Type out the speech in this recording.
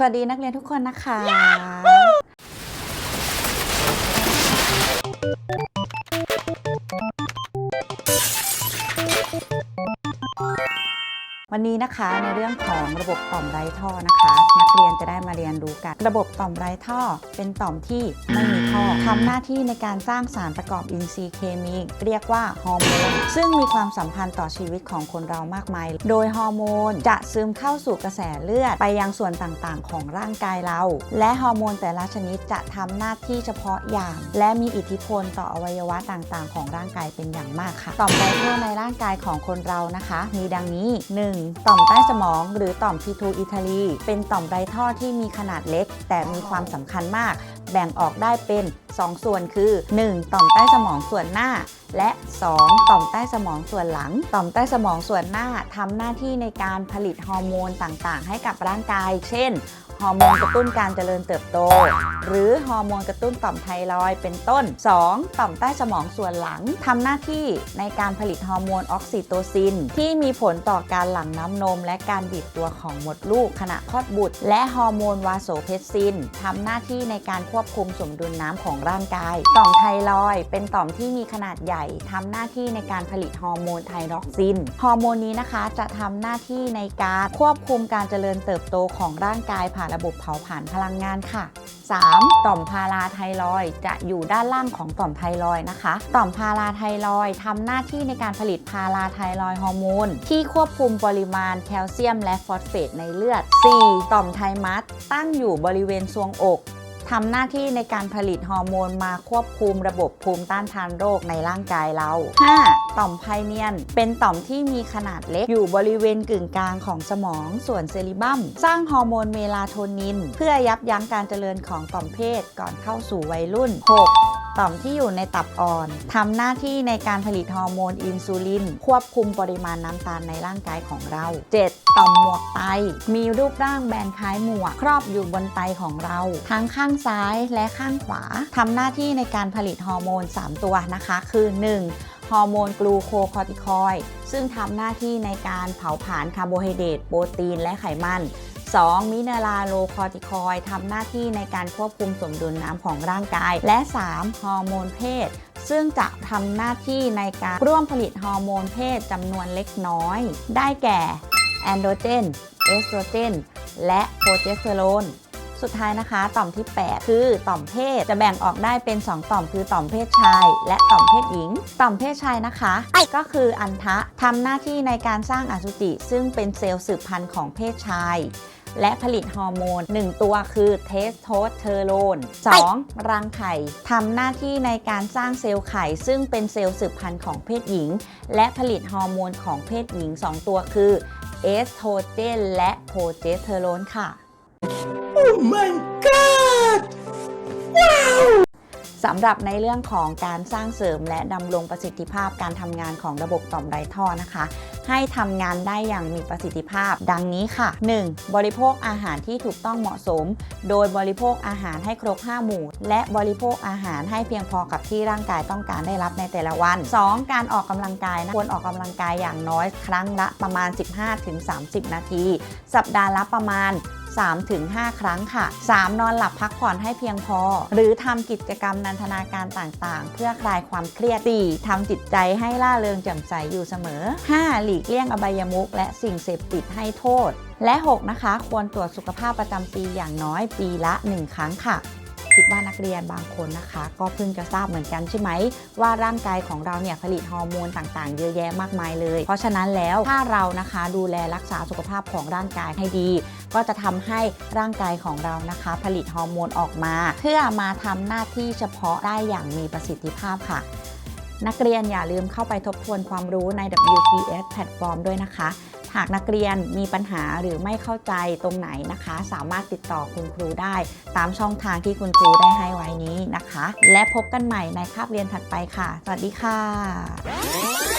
สวัสดีนักเรียนทุกคนนะคะ วันนี้นะคะในเรื่องของระบบต่อมไร้ท่อนะคะ นักเรียนจะได้มาเรียนรู้กัน ระบบต่อมไร้ท่อเป็นต่อมที่ไม่มีท่อทำหน้าที่ในการสร้างสารประกอบอินทรีย์เคมี เรียกว่าฮอร์โมนซึ่งมีความสัมพันธ์ต่อชีวิตของคนเรามากมาย โดยฮอร์โมนจะซึมเข้าสู่กระแสเลือดไปยังส่วนต่างๆ ของร่างกายเรา และฮอร์โมนแต่ละชนิดจะทำหน้าที่เฉพาะอย่าง และมีอิทธิพลต่ออวัยวะต่างๆ ของร่างกายเป็นอย่างมากค่ะ ต่อมไร้ท่อในร่างกายของคนเรานะคะ มีดังนี้ 1. ต่อมใต้สมองหรือต่อมพีทูอิตาลี เป็นต่อมไรท่อที่มีขนาดเล็ก แต่มีความสำคัญมาก แบ่งออกได้เป็น 2 ส่วนคือ 1. ต่อมใต้สมองส่วนหน้า และ 2. ต่อมใต้สมองส่วนหลัง ต่อมใต้สมองส่วนหน้าทำหน้าที่ในการผลิตฮอร์โมนต่างๆ ให้กับร่างกาย เช่น ฮอร์โมนกระตุ้นการเจริญเติบโต หรือฮอร์โมนกระตุ้นต่อมไทรอยด์เป็นต้น 2. ต่อมใต้สมองส่วนหลังทำหน้าที่ในการผลิตฮอร์โมนออกซิโตซิน ที่มีผลต่อการหลั่งน้ำนม และการบีบตัวของมดลูกขณะคลอดบุตร และฮอร์โมนวาโสเพสซินทำหน้าที่ในการควบคุมสมดุลน้ำของร่างกาย ต่อมไทรอยด์เป็นต่อมที่มีขนาดใหญ่ทำหน้าที่ในการผลิตฮอร์โมนไทรอกซิน ฮอร์โมนนี้นะคะจะทำหน้าที่ในการควบคุมการเจริญเติบโตของร่างกายผ่านระบบเผาผลาญพลังงานค่ะ 3. ต่อมพาราไทรอยจะอยู่ด้านล่างของต่อมไทรอยนะคะ ต่อมพาราไทรอยทำหน้าที่ในการผลิตพาราไทรอยฮอร์โมนที่ควบคุมปริมาณแคลเซียมและฟอสเฟตในเลือด 4. ต่อมไทมัสตั้งอยู่บริเวณทรวงอก ทำหน้าที่ในการผลิตฮอร์โมนมาควบคุมระบบภูมิต้านทานโรคในร่างกายเรา 5. ต่อมไพเนียน เป็นต่อมที่มีขนาดเล็กอยู่บริเวณกึ่งกลางของสมองส่วนเซริบัม สร้างฮอร์โมนเมลาโทนิน เพื่อยับยั้งการเจริญของต่อมเพศก่อนเข้าสู่วัยรุ่น 6. ต่อมที่อยู่ในตับอ่อนทำหน้าที่ในการผลิตฮอร์โมนอินซูลิน ควบคุมปริมาณน้ำตาลในร่างกายของเรา 7. ต่อมหมวกไต มีรูปร่างแบนคล้ายหมวก ครอบอยู่บนไตของเรา ทั้งข้างซ้ายและข้างขวาทำหน้าที่ในการผลิตฮอร์โมน 3 ตัวนะคะ คือ 1. ฮอร์โมนกลูโคคอร์ติคอยซึ่งทำหน้าที่ในการเผาผลาญคาร์โบไฮเดรตโปรตีนและไขมัน 2. มิเนลาโลคอติคอยทำหน้าที่ในการควบคุมสมดุลน้ำของร่างกาย และ 3. ฮอร์โมนเพศ ซึ่งจะทำหน้าที่ในการร่วมผลิตฮอร์โมนเพศจำนวนเล็กน้อย ได้แก่แอนโดรเจน เอสโตรเจน และโปรเจสเตอโรนสุดท้ายนะคะ ต่อมที่ 8 คือต่อมเพศจะแบ่งออกได้เป็น 2 ต่อมคือต่อมเพศชาย และต่อมเพศหญิง ต่อมเพศชายนะคะก็คืออันทะทำหน้าที่ในการสร้างอสุจิ ซึ่งเป็นเซลล์สืบพันธุ์ของเพศชาย และผลิตฮอร์โมน 1 ตัวคือเทสโทสเทอโรน 2. รังไข่ทำหน้าที่ในการสร้างเซลล์ไข่ ซึ่งเป็นเซลล์สืบพันธุ์ของเพศหญิง และผลิตฮอร์โมนของเพศหญิง 2 ตัวคือเอสโตรเจนและโปรเจสเตอโรนค่ะ Oh my god! Wow! สำหรับในเรื่องของการสร้างเสริมและดำรงประสิทธิภาพการทำงานของระบบต่อมไร้ท่อนะคะ ให้ทำงานได้อย่างมีประสิทธิภาพ ดังนี้ค่ะ 1. บริโภคอาหารที่ถูกต้องเหมาะสม โดยบริโภคอาหารให้ครบ 5 หมู่ และบริโภคอาหารให้เพียงพอกับที่ร่างกายต้องการได้รับในแต่ละวัน 2. การออกกำลังกายนะควรออกกำลังกายอย่างน้อยครั้งละประมาณ 15-30 นาที สัปดาห์ละประมาณ 3-5 ครั้งค่ะ 3. นอนหลับพักผ่อนให้เพียงพอ หรือทำกิจกรรมนันทนาการต่างๆ เพื่อคลายความเครียด 4. ทำจิตใจให้ล่าเริงแจ่มใสอยู่เสมอ 5. หลีกเลี่ยงอบายมุขและสิ่งเสพติดให้โทษ และ 6 นะคะ ควรตรวจสุขภาพประจำปีอย่างน้อยปีละ 1 ครั้งค่ะ คิดว่านักเรียนบางคนนะคะ ก็เพิ่งจะทราบเหมือนกันใช่ไหม ว่าร่างกายของเราเนี่ยผลิตฮอร์โมนต่างๆ เยอะแยะมากมายเลย เพราะฉะนั้นแล้วถ้าเรานะคะดูแลรักษาสุขภาพของร่างกายให้ดี ก็จะทำให้ร่างกายของเรานะคะ ผลิตฮอร์โมนออกมา เพื่อมาทำหน้าที่เฉพาะได้อย่างมีประสิทธิภาพค่ะนักเรียนอย่าลืมเข้าไปทบทวนความรู้ใน WTS แพลตฟอร์มด้วยนะคะ หากนักเรียนมีปัญหาหรือไม่เข้าใจตรงไหนนะคะ สามารถติดต่อคุณครูได้ ตามช่องทางที่คุณครูได้ให้ไว้นี้นะคะ และพบกันใหม่ในคาบเรียนถัดไปค่ะ สวัสดีค่ะ